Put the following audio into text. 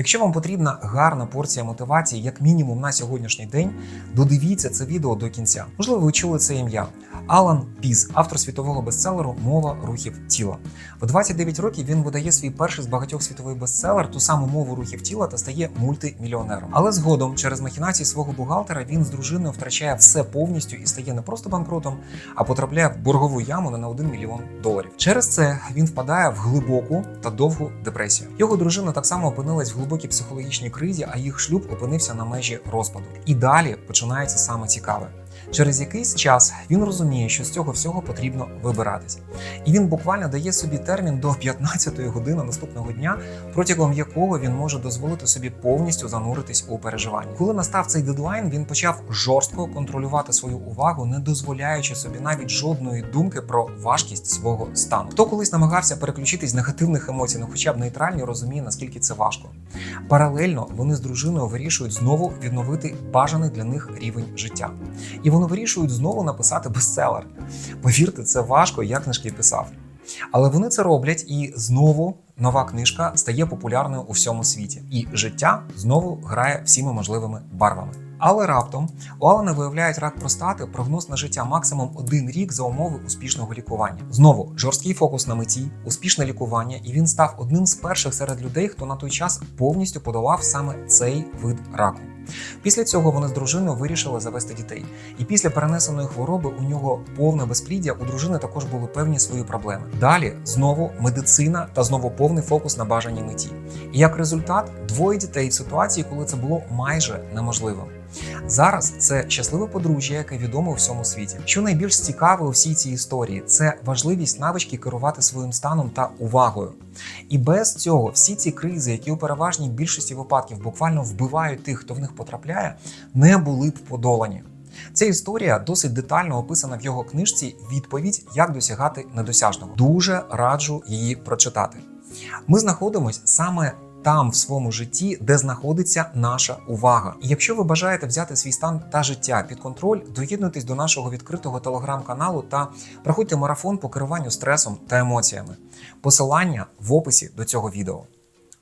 Якщо вам потрібна гарна порція мотивації, як мінімум на сьогоднішній день, додивіться це відео до кінця. Можливо, ви чули це ім'я. Алан Піз, автор світового бестселеру Мова рухів тіла. В 29 років він видає свій перший з багатьох світовий бестселер, ту саму мову рухів тіла та стає мультимільйонером. Але згодом, через махінації свого бухгалтера, він з дружиною втрачає все повністю і стає не просто банкротом, а потрапляє в боргову яму не на 1 мільйон доларів. Через це він впадає в глибоку та довгу депресію. Його дружина так само опинилась в глибокій психологічній кризі, а їх шлюб опинився на межі розпаду. І далі починається саме цікаве. Через якийсь час він розуміє, що з цього всього потрібно вибиратись. І він буквально дає собі термін до 15-ї години наступного дня, протягом якого він може дозволити собі повністю зануритись у переживання. Коли настав цей дедлайн, він почав жорстко контролювати свою увагу, не дозволяючи собі навіть жодної думки про важкість свого стану. Хто колись намагався переключитись з негативних емоцій на хоча б нейтральні, розуміє наскільки це важко. Паралельно вони з дружиною вирішують знову відновити бажаний для них рівень життя. І вони вирішують знову написати бестселер. Повірте, це важко, я книжки писав. Але вони це роблять, і знову нова книжка стає популярною у всьому світі, і життя знову грає всіма можливими барвами. Але раптом у Алана виявляють рак простати, прогноз на життя максимум один рік за умови успішного лікування. Знову жорсткий фокус на меті, успішне лікування, і він став одним з перших серед людей, хто на той час повністю подолав саме цей вид раку. Після цього вони з дружиною вирішили завести дітей. І після перенесеної хвороби у нього повне безпліддя, у дружини також були певні свої проблеми. Далі знову медицина та знову повний фокус на бажаній меті. І як результат, двоє дітей в ситуації, коли це було майже неможливо. Зараз це щасливе подружжя, яке відомо у всьому світі. Що найбільш цікаве у всій цій історії, це важливість навички керувати своїм станом та увагою. І без цього всі ці кризи, які у переважній більшості випадків буквально вбивають тих, хто в них потрапляє, не були б подолані. Ця історія досить детально описана в його книжці Відповідь, як досягати недосяжного. Дуже раджу її прочитати. Ми знаходимось саме там в своєму житті, де знаходиться наша увага. І якщо ви бажаєте взяти свій стан та життя під контроль, доєднуйтесь до нашого відкритого телеграм-каналу та проходьте марафон по керуванню стресом та емоціями. Посилання в описі до цього відео.